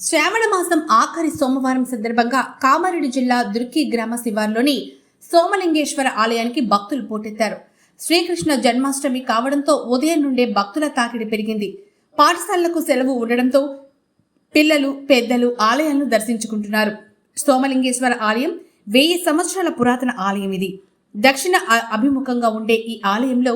శ్రావణ మాసం ఆఖరి సోమవారం సందర్భంగా కామారెడ్డి జిల్లా దుర్కి గ్రామ శివార్లోని సోమలింగేశ్వర ఆలయానికి భక్తులు పోటెత్తారు. శ్రీకృష్ణ జన్మాష్టమి కావడంతో ఉదయం నుండే భక్తుల తాకిడి పెరిగింది. పాఠశాలలకు సెలవు ఉండడంతో పిల్లలు పెద్దలు ఆలయాలను దర్శించుకుంటున్నారు. సోమలింగేశ్వర ఆలయం వెయ్యి సంవత్సరాల పురాతన ఆలయం ఇది. దక్షిణ అభిముఖంగా ఉండే ఈ ఆలయంలో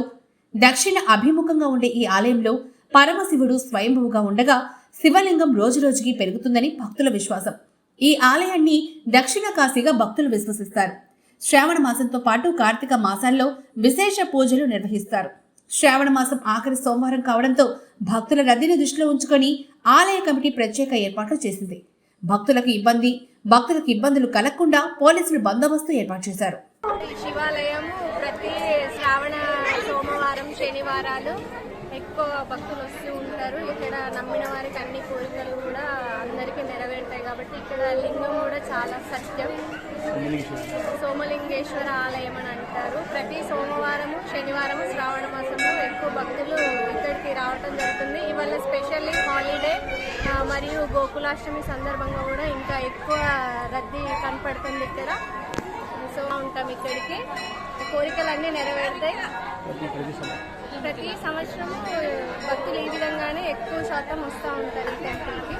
దక్షిణ అభిముఖంగా ఉండే ఈ ఆలయంలో పరమశివుడు స్వయంభువుగా ఉండగా శివలింగం రోజురోజుకి పెరుగుతుందని భక్తుల విశ్వాసం. ఈ ఆలయాన్ని దక్షిణ కాశీగా భక్తులు విశ్వసిస్తారు. శ్రావణ మాసంతో పాటు కార్తీక మాసాల్లో విశేష పూజలు నిర్వహిస్తారు. శ్రావణ మాసం ఆఖరి సోమవారం కావడంతో భక్తుల రద్దీని దృష్టిలో ఉంచుకొని ఆలయ కమిటీ ప్రత్యేక ఏర్పాట్లు చేసింది. భక్తులకు ఇబ్బంది భక్తులకు ఇబ్బందులు కలగకుండా పోలీసులు బందోబస్తు ఏర్పాటు చేశారు. శివాలయం ప్రతి శ్రావణ సోమవారం శనివారాలు ఎక్కువ భక్తులు వస్తూ ఉంటారు. ఇక్కడ నమ్మిన వారికి అన్ని కోరికలు కూడా అందరికీ నెరవేరుతాయి కాబట్టి ఇక్కడ లింగం కూడా చాలా సత్యం. సోమలింగేశ్వర ఆలయం అని అంటారు. ప్రతి సోమవారము శనివారము శ్రావణ మాసంలో ఎక్కువ భక్తులు ఇక్కడికి రావటం జరుగుతుంది. ఇవాళ స్పెషల్లీ హాలిడే మరియు గోకులాష్టమి సందర్భంగా కూడా ఇంకా ఎక్కువ రద్దీ కనపడుతుంది ఇక్కడ. సో ఉంటాం ఇక్కడికి. కోరికలన్నీ నెరవేరుతాయి. ప్రతి సంవత్సరం భక్తులు ఈ విధంగానే ఎక్కువ శాతం వస్తూ ఉంటారు ఈ టెంపుల్కి